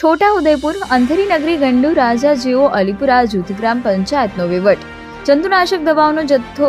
છોટા ઉદયપુર અંધેરી નગરી ગંડુ, રાજા જેવો અલીપુરા જૂથ ગ્રામ પંચાયતનો વહીવટ જંતુનાશક દવાઓનો જથ્થો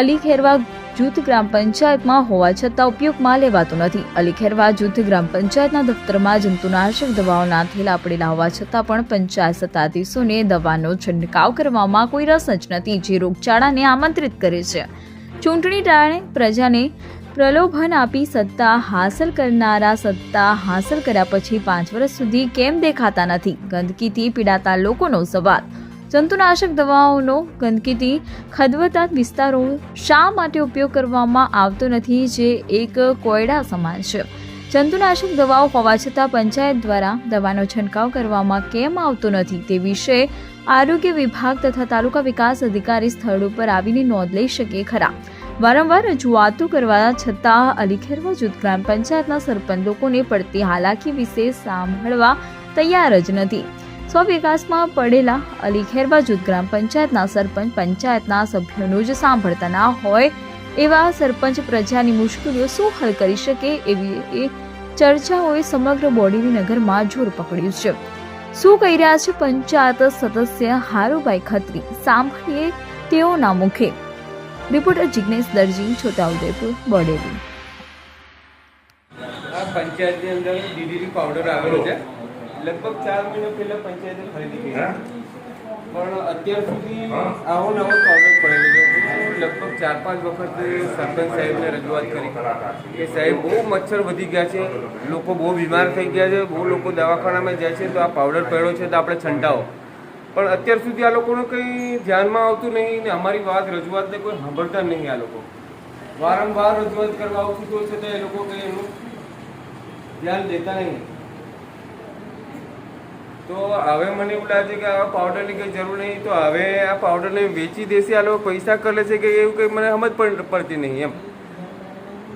અલી ખેરવા જૂથ ગ્રામ પંચાયતમાં હોવા છતાં ઉપયોગમાં લેવાતો નથી. અલીખેરવા જૂથ ગ્રામ પંચાયતના દફતરમાં જંતુનાશક દવાઓના થેલા પડેલા હોવા છતાં પણ પંચાયત સત્તાધીશોને દવાનો છંટકાવ કરવામાં કોઈ રસ જ નથી, જે રોગચાળાને આમંત્રિત કરે છે. ચૂંટણી ટાણે પ્રજાને પ્રલોભન આપી સત્તા હાંસલ કરનારા સત્તા હાંસલ કર્યા પછી પાંચ વર્ષ સુધી કેમ દેખાતા નથી? ગંદકીથી પીડાતા લોકોનો સવાલ. જંતુનાશક દવાઓનો ગંદકીથી ખદવતા વિસ્તારો શા માટે ઉપયોગ કરવામાં આવતો નથી જે એક કોયડા સમાન છે? જંતુનાશક દવાઓ હોવા છતાં પંચાયત દ્વારા દવાનો છંટકાવ કરવામાં કેમ આવતો નથી તે વિશે આરોગ્ય વિભાગ તથા તાલુકા વિકાસ અધિકારી સ્થળ ઉપર આવીને નોંધ લઈ શકે ખરા. વારંવાર રજૂઆતો કરવા છતાં અલીખેરવા જૂથ ગ્રામ પંચાયતના સરપંચ લોકોને પડતી હાલાકી વિશે સાંભળવા તૈયાર જ નથી. સ્વ વિકાસમાં પડેલા અલીખેરવા જૂથ ગ્રામ પંચાયતના સરપંચ પંચાયતના સભ્યોનું જ સાંભળતા ના હોય એવા સરપંચ પ્રજાની મુશ્કેલીઓ શું હલ કરી શકે એવી એ ચર્ચાઓએ સમગ્ર બોડીની નગરમાં જોર પકડ્યું છે. શું કહી રહ્યા છે પંચાયત સદસ્ય હારુભાઈ ખત્રી? સાંભળીએ તેઓના મુખે. રિપોર્ટર જિગ્નેશ દરજી છોટાઉદેપુર બોડેલી. આ પંચાયતની અંદર ડીડીટી પાવડર આવેલો છે. લગભગ ચાર મહિના પહેલા પંચાયતે ખરીદી કરી. પણ અત્યાર સુધી આવો નવો પાવડર પડેલો છે. હું લગભગ ચાર પાંચ વખત સરપંચ સાહેબને રજૂઆત કરી. કે સાહેબ બહુ મચ્છર વધી ગયા છે. લોકો બહુ બીમાર થઈ ગયા છે. બહુ લોકો દવાખાનામાં જાય છે. તો આ પાવડર પડ્યો છે તો આપણે છંટાવો. પણ અત્યાર સુધી આ લોકોનું કંઈ ધ્યાનમાં આવતું નહીં ને અમારી વાત રજૂઆતને કોઈ સાંભળતા નહીં આ લોકો. વારંવાર રજૂઆત કરવા આવતું તો છતાં એ લોકો કંઈ એનું ધ્યાન દેતા નહીં. તો હવે મને એવું લાગે છે કે આ પાવડરની કંઈ જરૂર નહીં, તો હવે આ પાવડરને વેચી દેશે આ લોકો, પૈસા કરે છે કે એવું કંઈ મને સમજ પણ પડતી નહીં એમ.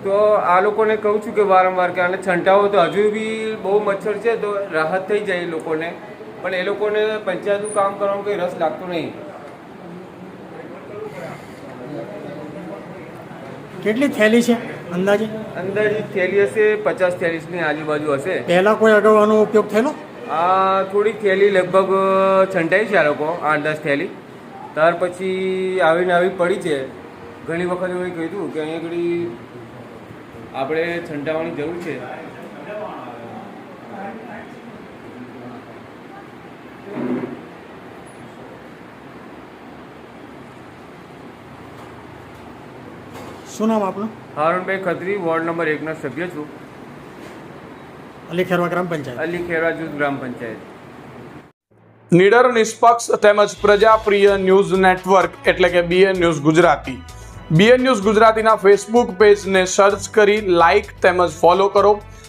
તો આ લોકોને કહું છું કે વારંવાર કે આને છંટાવો તો હજુ બી બહુ મચ્છર છે, તો રાહત થઈ જાય એ લોકોને. પણ એ લોકોને પંચાયતનું કામ કરવાનો કંઈ રસ લાગતો નહીં. કેટલી થેલી છે અંદાજે? અંદાજિત થેલી હશે પચાસ થેલીસની આજુબાજુ હશે. પહેલા કોઈ અગાઉ આનો ઉપયોગ થયેલો? આ થોડી થેલી લગભગ છંટાઈ છે આ લોકો આઠ દસ થેલી. ત્યાર પછી આવીને આવી પડી છે. ઘણી વખત એવું કીધું કે અહીંયા આગળ આપણે છંટાવવાની જરૂર છે. શું નામ આપણું હારુણભાઈ ખત્રી વોર્ડ નંબર એકના સભ્ય છું. અલી ખેરવા ગ્રામ પંચાયત. અલી ખેરવા જૂથ ગ્રામ પંચાયત. નિડર નિષ્પક્ષ તેમજ પ્રજાપ્રિય ન્યૂઝ નેટવર્ક એટલે કે BN news Gujarati. BN news ગુજરાતીના ફેસબુક પેજને સર્ચ કરી લાઇક તેમજ ફોલો કરો.